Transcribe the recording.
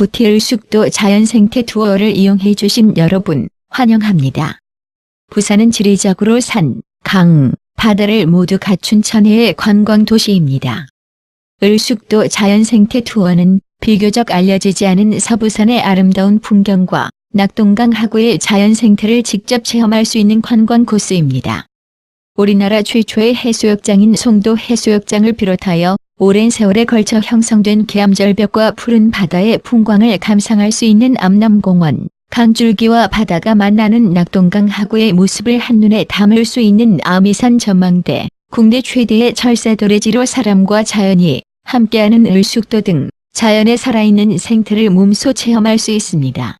FT 을숙도 자연생태 투어를 이용해 주신 여러분 환영합니다. 부산은 지리적으로 산, 강, 바다를 모두 갖춘 천혜의 관광 도시입니다. 을숙도 자연생태 투어는 비교적 알려지지 않은 서부산의 아름다운 풍경과 낙동강 하구의 자연생태를 직접 체험할 수 있는 관광 코스입니다. 우리나라 최초의 해수욕장인 송도 해수욕장을 비롯하여 오랜 세월에 걸쳐 형성된 계암절벽과 푸른 바다의 풍광을 감상할 수 있는 암남공원, 강줄기와 바다가 만나는 낙동강 하구의 모습을 한눈에 담을 수 있는 아미산 전망대, 국내 최대의 철새 도래지로 사람과 자연이 함께하는 을숙도 등 자연의 살아있는 생태를 몸소 체험할 수 있습니다.